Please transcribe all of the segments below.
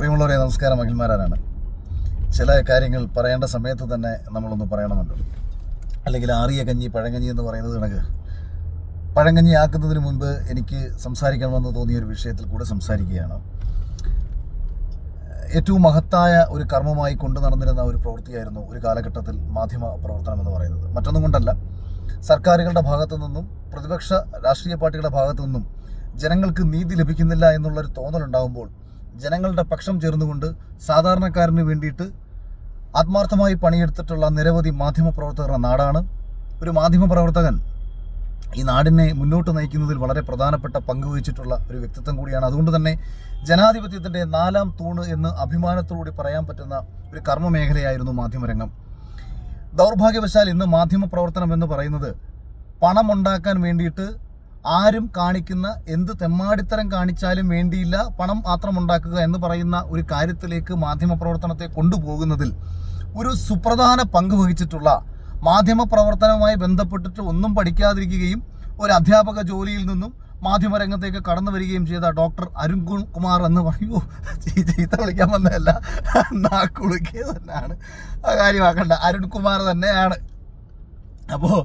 പ്രിയമുള്ളവരെ നമസ്കാരം. അഖിൽമാരാനാണ് ചില കാര്യങ്ങൾ പറയേണ്ട സമയത്ത് തന്നെ നമ്മളൊന്ന് പറയണമല്ലോ. അല്ലെങ്കിൽ ആറിയ കഞ്ഞി പഴങ്കഞ്ഞി എന്ന് പറയുന്നത് കണക്ക് പഴങ്കഞ്ഞി ആക്കുന്നതിന് മുൻപ് എനിക്ക് സംസാരിക്കണമെന്ന് തോന്നിയ ഒരു വിഷയത്തിൽ കൂടെ സംസാരിക്കുകയാണ്. ഏറ്റവും മഹത്തായ ഒരു കർമ്മമായി കൊണ്ടു നടന്നിരുന്ന ഒരു പ്രവൃത്തിയായിരുന്നു ഒരു കാലഘട്ടത്തിൽ മാധ്യമ പ്രവർത്തനം എന്ന് പറയുന്നത്. മറ്റൊന്നും കൊണ്ടല്ല. സർക്കാരുകളുടെ ഭാഗത്തു നിന്നും പ്രതിപക്ഷ രാഷ്ട്രീയ പാർട്ടികളുടെ ഭാഗത്തു നിന്നും ജനങ്ങൾക്ക് നീതി ലഭിക്കുന്നില്ല എന്നുള്ളൊരു തോന്നലുണ്ടാകുമ്പോൾ ജനങ്ങളുടെ പക്ഷം ചേർന്നുകൊണ്ട് സാധാരണക്കാരന് വേണ്ടിയിട്ട് ആത്മാർത്ഥമായി പണിയെടുത്തിട്ടുള്ള നിരവധി മാധ്യമ പ്രവർത്തകരുടെ നാടാണ്. ഒരു മാധ്യമ പ്രവർത്തകൻ ഈ നാടിനെ മുന്നോട്ട് നയിക്കുന്നതിൽ വളരെ പ്രധാനപ്പെട്ട പങ്ക് വഹിച്ചിട്ടുള്ള ഒരു വ്യക്തിത്വം കൂടിയാണ്. അതുകൊണ്ട് തന്നെ ജനാധിപത്യത്തിന്റെ നാലാം തൂണ് എന്ന് അഭിമാനത്തോടുകൂടി പറയാൻ പറ്റുന്ന ഒരു കർമ്മ മേഖലയായിരുന്നു മാധ്യമരംഗം. ദൗർഭാഗ്യവശാൽ ഇന്ന് മാധ്യമ പ്രവർത്തനം എന്ന് പറയുന്നത് പണമുണ്ടാക്കാൻ വേണ്ടിയിട്ട് ആരും കാണിക്കുന്ന എന്ത് തെമ്മാടിത്തരം കാണിച്ചാലും വേണ്ടിയില്ല പണം മാത്രം ഉണ്ടാക്കുക എന്ന് പറയുന്ന ഒരു കാര്യത്തിലേക്ക് മാധ്യമപ്രവർത്തനത്തെ കൊണ്ടുപോകുന്നതിൽ ഒരു സുപ്രധാന പങ്ക് വഹിച്ചിട്ടുള്ള മാധ്യമ പ്രവർത്തനവുമായി ബന്ധപ്പെട്ടിട്ട് ഒന്നും പഠിക്കാതിരിക്കുകയും ഒരു അധ്യാപക ജോലിയിൽ നിന്നും മാധ്യമരംഗത്തേക്ക് കടന്നു വരികയും ചെയ്ത ഡോക്ടർ അരുൺ കുമാർ എന്ന് പറയൂ ചീത്ത വിളിക്കാൻ വന്നതല്ല നാക്കുളുക്കിയ തന്നെയാണ്. ആ കാര്യമാക്കണ്ട അരുൺകുമാർ തന്നെയാണ്. അപ്പോൾ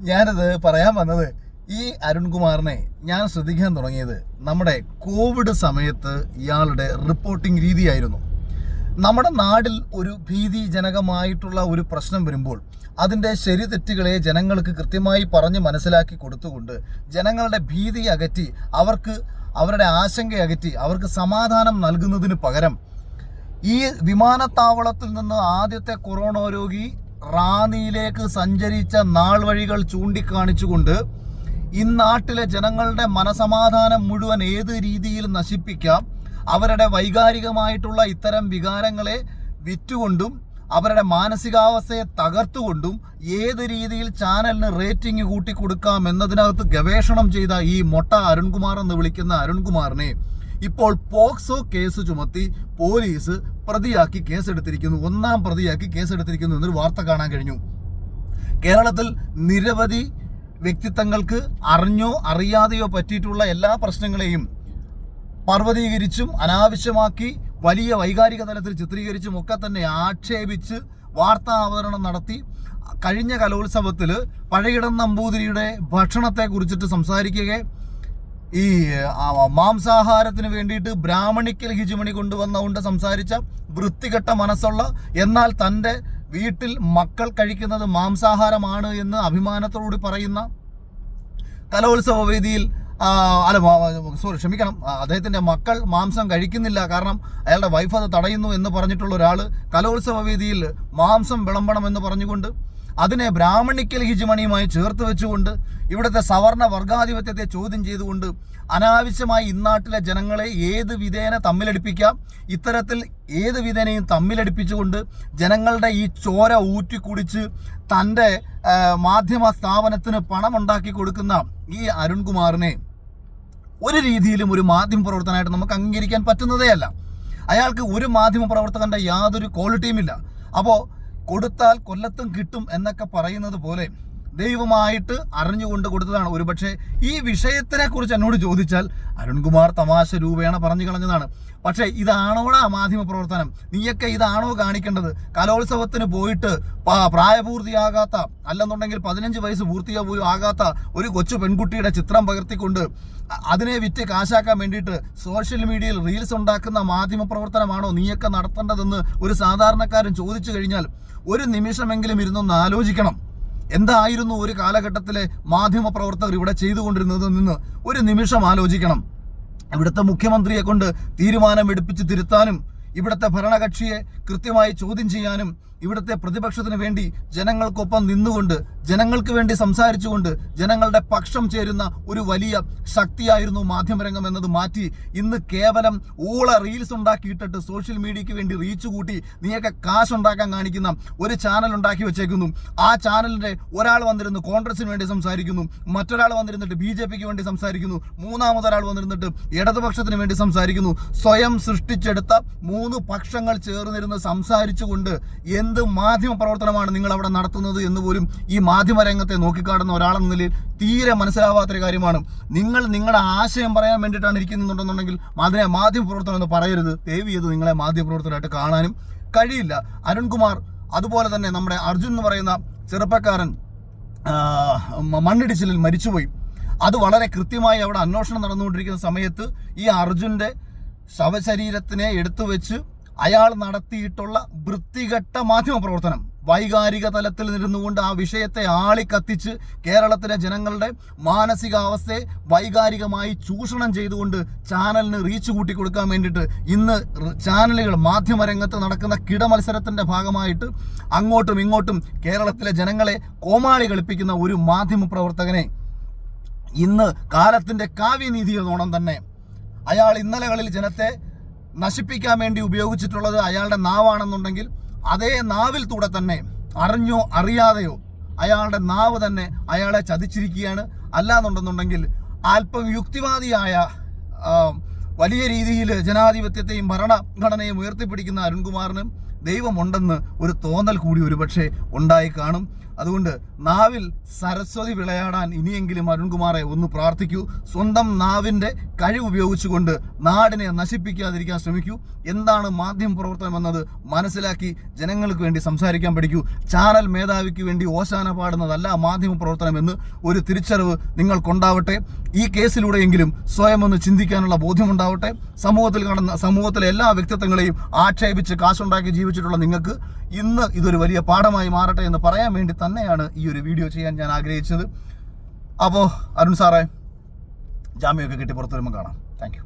ഞാനത് പറയാൻ വന്നത് ഈ അരുൺകുമാറിനെ ഞാൻ ശ്രദ്ധിക്കാൻ തുടങ്ങിയത് നമ്മുടെ കോവിഡ് സമയത്ത് ഇയാളുടെ റിപ്പോർട്ടിംഗ് രീതിയായിരുന്നു. നമ്മുടെ നാടിൽ ഒരു ഭീതിജനകമായിട്ടുള്ള ഒരു പ്രശ്നം വരുമ്പോൾ അതിന്റെ ശരി തെറ്റുകളെ ജനങ്ങൾക്ക് കൃത്യമായി പറഞ്ഞ് മനസ്സിലാക്കി കൊടുത്തുകൊണ്ട് ജനങ്ങളുടെ ഭീതി അകറ്റി അവർക്ക് അവരുടെ ആശങ്ക അകറ്റി അവർക്ക് സമാധാനം നൽകുന്നതിന് പകരം ഈ വിമാനത്താവളത്തിൽ നിന്ന് ആദ്യത്തെ കൊറോണ രോഗി റാന്നിയിലേക്ക് സഞ്ചരിച്ച നാൾ വഴികൾ ചൂണ്ടിക്കാണിച്ചുകൊണ്ട് ഇന്നാട്ടിലെ ജനങ്ങളുടെ മനസമാധാനം മുഴുവൻ ഏത് രീതിയിൽ നശിപ്പിക്കാം? അവരുടെ വൈകാരികമായിട്ടുള്ള ഇത്തരം വികാരങ്ങളെ വിറ്റുകൊണ്ടും അവരുടെ മാനസികാവസ്ഥയെ തകർത്തുകൊണ്ടും ഏത് രീതിയിൽ ചാനലിന് റേറ്റിംഗ് കൂട്ടിക്കൊടുക്കാം എന്നതിനകത്ത് ഗവേഷണം ചെയ്ത ഈ മൊട്ട അരുൺകുമാർ എന്ന് വിളിക്കുന്ന അരുൺകുമാറിനെ ഇപ്പോൾ പോക്സോ കേസ് ചുമത്തി പോലീസ് പ്രതിയാക്കി കേസെടുത്തിരിക്കുന്നു. ഒന്നാം പ്രതിയാക്കി കേസെടുത്തിരിക്കുന്നു എന്നൊരു വാർത്ത കാണാൻ കഴിഞ്ഞു. കേരളത്തിൽ നിരവധി വ്യക്തിത്വങ്ങൾക്ക് അറിഞ്ഞോ അറിയാതെയോ പറ്റിയിട്ടുള്ള എല്ലാ പ്രശ്നങ്ങളെയും പർവതീകരിച്ചും അനാവശ്യമാക്കി വലിയ വൈകാരിക തലത്തിൽ ചിത്രീകരിച്ചും ഒക്കെ തന്നെ ആക്ഷേപിച്ച് വാർത്താ അവതരണം നടത്തി കഴിഞ്ഞ കലോത്സവത്തിൽ പഴയിടം നമ്പൂതിരിയുടെ ഭക്ഷണത്തെ കുറിച്ചിട്ട് സംസാരിക്കുക ഈ മാംസാഹാരത്തിന് വേണ്ടിയിട്ട് ബ്രാഹ്മണിക്കൽ ഹിജുമണി കൊണ്ടുവന്നുകൊണ്ട് സംസാരിച്ച വൃത്തികെട്ട മനസ്സുള്ള എന്നാൽ തന്റെ വീട്ടിൽ മക്കൾ കഴിക്കുന്നത് മാംസാഹാരമാണ് എന്ന് അഭിമാനത്തോടുകൂടി പറയുന്ന കലോത്സവ വേദിയിൽ അല്ല സോറി ക്ഷമിക്കണം. അദ്ദേഹത്തിന്റെ മക്കൾ മാംസം കഴിക്കുന്നില്ല. കാരണം അയാളുടെ വൈഫ് അത് തടയുന്നു എന്ന് പറഞ്ഞിട്ടുള്ള ഒരാൾ കലോത്സവ വേദിയിൽ മാംസം വിളമ്പണം എന്ന് പറഞ്ഞുകൊണ്ട് അതിനെ ബ്രാഹ്മണിക്കൽ ഹിജുമണിയുമായി ചേർത്ത് വെച്ചുകൊണ്ട് ഇവിടുത്തെ സവർണ വർഗാധിപത്യത്തെ ചോദ്യം ചെയ്തുകൊണ്ട് അനാവശ്യമായി ഇന്നാട്ടിലെ ജനങ്ങളെ ഏത് വിധേന തമ്മിലടിപ്പിക്കാം? ഇത്തരത്തിൽ ഏത് വിധേനയും തമ്മിലടിപ്പിച്ചുകൊണ്ട് ജനങ്ങളുടെ ഈ ചോര ഊറ്റിക്കുടിച്ച് തന്റെ മാധ്യമ സ്ഥാപനത്തിന് പണമുണ്ടാക്കി കൊടുക്കുന്ന ഈ അരുൺകുമാറിനെ ഒരു രീതിയിലും ഒരു മാധ്യമ പ്രവർത്തനമായിട്ട് നമുക്ക് അംഗീകരിക്കാൻ പറ്റുന്നതേ അല്ല അയാൾക്ക് ഒരു മാധ്യമ പ്രവർത്തകന്റെ യാതൊരു ക്വാളിറ്റിയും ഇല്ല. അപ്പോൾ കൊടുത്താൽ കൊല്ലത്തും കിട്ടും എന്നൊക്കെ പറയുന്നത് പോലെ ദൈവമായിട്ട് അറിഞ്ഞുകൊണ്ട് കൊടുത്തതാണ്. ഒരുപക്ഷെ ഈ വിഷയത്തിനെ കുറിച്ച് എന്നോട് ചോദിച്ചാൽ അരുൺകുമാർ തമാശ രൂപേണ പറഞ്ഞു കളഞ്ഞതാണ്. പക്ഷേ ഇതാണോടാ മാധ്യമ പ്രവർത്തനം? നീയൊക്കെ ഇതാണോ കാണിക്കേണ്ടത്? കലോത്സവത്തിന് പോയിട്ട് പ്രായപൂർത്തിയാകാത്ത അല്ലെന്നുണ്ടെങ്കിൽ പതിനഞ്ച് വയസ്സ് പൂർത്തിയാ പോലും ആകാത്ത ഒരു കൊച്ചു പെൺകുട്ടിയുടെ ചിത്രം പകർത്തിക്കൊണ്ട് അതിനെ വിറ്റ് കാശാക്കാൻ വേണ്ടിയിട്ട് സോഷ്യൽ മീഡിയയിൽ റീൽസ് ഉണ്ടാക്കുന്ന മാധ്യമ പ്രവർത്തനമാണോ നീയൊക്കെ നടത്തേണ്ടതെന്ന് ഒരു സാധാരണക്കാരൻ ചോദിച്ചു കഴിഞ്ഞാൽ ഒരു നിമിഷമെങ്കിലും ഇരുന്നൊന്ന് ആലോചിക്കണം. എന്തായിരുന്നു ഒരു കാലഘട്ടത്തിലെ മാധ്യമ പ്രവർത്തകർ ഇവിടെ ചെയ്തുകൊണ്ടിരുന്നത് നിന്ന് ഒരു നിമിഷം ആലോചിക്കണം. ഇവിടുത്തെ മുഖ്യമന്ത്രിയെ കൊണ്ട് തീരുമാനം എടുപ്പിച്ച് തിരുത്താനും ഇവിടുത്തെ ഭരണകക്ഷിയെ കൃത്യമായി ചോദ്യം ചെയ്യാനും ഇവിടുത്തെ പ്രതിപക്ഷത്തിന് വേണ്ടി ജനങ്ങൾക്കൊപ്പം നിന്നുകൊണ്ട് ജനങ്ങൾക്ക് വേണ്ടി സംസാരിച്ചുകൊണ്ട് ജനങ്ങളുടെ പക്ഷം ചേരുന്ന ഒരു വലിയ ശക്തിയായിരുന്നു മാധ്യമരംഗം എന്നത് മാറ്റി ഇന്ന് കേവലം ഊള റീൽസ് ഉണ്ടാക്കിയിട്ടിട്ട് സോഷ്യൽ മീഡിയയ്ക്ക് വേണ്ടി റീച്ച് കൂട്ടി നീയൊക്കെ കാശുണ്ടാക്കാൻ കാണിക്കുന്ന ഒരു ചാനൽ ഉണ്ടാക്കി വെച്ചേക്കുന്നു. ആ ചാനലിന്റെ ഒരാൾ വന്നിരുന്ന് കോൺഗ്രസിന് വേണ്ടി സംസാരിക്കുന്നു മറ്റൊരാൾ വന്നിരുന്നിട്ട് ബി ജെ പിക്ക് വേണ്ടി സംസാരിക്കുന്നു മൂന്നാമതൊരാൾ വന്നിരുന്നിട്ട് ഇടതുപക്ഷത്തിന് വേണ്ടി സംസാരിക്കുന്നു. സ്വയം സൃഷ്ടിച്ചെടുത്ത മൂന്ന് പക്ഷങ്ങൾ ചേർന്നിരുന്ന് സംസാരിച്ചുകൊണ്ട് എന്ത് മാധ്യമ പ്രവർത്തനമാണ് നിങ്ങൾ അവിടെ നടത്തുന്നത് എന്ന് പോലും ഈ മാധ്യമ രംഗത്തെ നോക്കിക്കാണുന്ന ഒരാളെന്ന നിലയിൽ തീരെ മനസ്സിലാവാത്തൊരു കാര്യമാണ്. നിങ്ങൾ നിങ്ങളുടെ ആശയം പറയാൻ വേണ്ടിയിട്ടാണ് ഇരിക്കുന്നുണ്ടെന്നുണ്ടെങ്കിൽ അതിനെ മാധ്യമ പ്രവർത്തനം എന്ന് പറയരുത്. ദേവി ചെയ്ത് നിങ്ങളെ മാധ്യമ പ്രവർത്തനമായിട്ട് കാണാനും കഴിയില്ല. അരുൺകുമാർ അതുപോലെ തന്നെ നമ്മുടെ അർജുൻ എന്ന് പറയുന്ന ചെറുപ്പക്കാരൻ മണ്ണിടിച്ചിലിൽ മരിച്ചുപോയി. അത് വളരെ കൃത്യമായി അവിടെ അന്വേഷണം നടന്നുകൊണ്ടിരിക്കുന്ന സമയത്ത് ഈ അർജുന്റെ ശവശരീരത്തിനെ എടുത്തു വെച്ച് അയാൾ നടത്തിയിട്ടുള്ള വൃത്തികെട്ട മാധ്യമ പ്രവർത്തനം. വൈകാരിക തലത്തിൽ നിന്നുകൊണ്ട് ആ വിഷയത്തെ ആളിക്കത്തിച്ച് കേരളത്തിലെ ജനങ്ങളുടെ മാനസികാവസ്ഥയെ വൈകാരികമായി ചൂഷണം ചെയ്തുകൊണ്ട് ചാനലിന് റീച്ച് കൂട്ടി കൊടുക്കാൻ വേണ്ടിയിട്ട് ഇന്ന് ചാനലുകൾ മാധ്യമരംഗത്ത് നടക്കുന്ന കിടമത്സരത്തിന്റെ ഭാഗമായിട്ട് അങ്ങോട്ടും ഇങ്ങോട്ടും കേരളത്തിലെ ജനങ്ങളെ കോമാളി കളിപ്പിക്കുന്ന ഒരു മാധ്യമ പ്രവർത്തകനെ ഇന്ന് കാലത്തിന്റെ കാവ്യനീതി എന്നോണം തന്നെ അയാൾ ഇന്നലകളിൽ ജനത്തെ നശിപ്പിക്കാൻ വേണ്ടി ഉപയോഗിച്ചിട്ടുള്ളത് അയാളുടെ നാവാണെന്നുണ്ടെങ്കിൽ അതേ നാവിൽ കൂടെ തന്നെ അറിഞ്ഞോ അറിയാതെയോ അയാളുടെ നാവ് തന്നെ അയാളെ ചതിച്ചിരിക്കുകയാണ്. അല്ലാന്നുണ്ടെന്നുണ്ടെങ്കിൽ അല്പം യുക്തിവാദിയായ വലിയ രീതിയിൽ ജനാധിപത്യത്തെയും ഭരണഘടനയും ഉയർത്തിപ്പിടിക്കുന്ന അരുൺകുമാറിന് ദൈവമുണ്ടെന്ന് ഒരു തോന്നൽ കൂടി ഒരുപക്ഷെ ഉണ്ടായി കാണും. അതുകൊണ്ട് നാവിൽ സരസ്വതി വിളയാടാൻ ഇനിയെങ്കിലും അരുൺകുമാറെ ഒന്ന് പ്രാർത്ഥിക്കൂ. സ്വന്തം നാവിന്റെ കഴിവ് ഉപയോഗിച്ചുകൊണ്ട് നാടിനെ നശിപ്പിക്കാതിരിക്കാൻ ശ്രമിക്കൂ. എന്താണ് മാധ്യമ പ്രവർത്തനം എന്നത് മനസ്സിലാക്കി ജനങ്ങൾക്ക് വേണ്ടി സംസാരിക്കാൻ പഠിക്കൂ. ചാനൽ മേധാവിക്ക് വേണ്ടി ഓശാന പാടുന്നതല്ല മാധ്യമ പ്രവർത്തനം എന്ന് ഒരു തിരിച്ചറിവ് നിങ്ങൾക്കുണ്ടാവട്ടെ. ഈ കേസിലൂടെയെങ്കിലും സ്വയം ഒന്ന് ചിന്തിക്കാനുള്ള ബോധ്യമുണ്ടാവട്ടെ. സമൂഹത്തിൽ കാണുന്ന സമൂഹത്തിലെ എല്ലാ വ്യക്തിത്വങ്ങളെയും ആക്ഷേപിച്ച് കാശുണ്ടാക്കി ജീവിച്ചിട്ടുള്ള നിങ്ങൾക്ക് ഇന്ന് ഇതൊരു വലിയ പാഠമായി മാറട്ടെ എന്ന് പറയാൻ വേണ്ടി തന്നെയാണ് ഈ ഒരു വീഡിയോ ചെയ്യാൻ ഞാൻ ആഗ്രഹിച്ചത്. അപ്പോൾ അരുൺ സാറേ ജാമ്യമൊക്കെ കിട്ടി പുറത്തു വരുമ്പോൾ കാണാം. താങ്ക്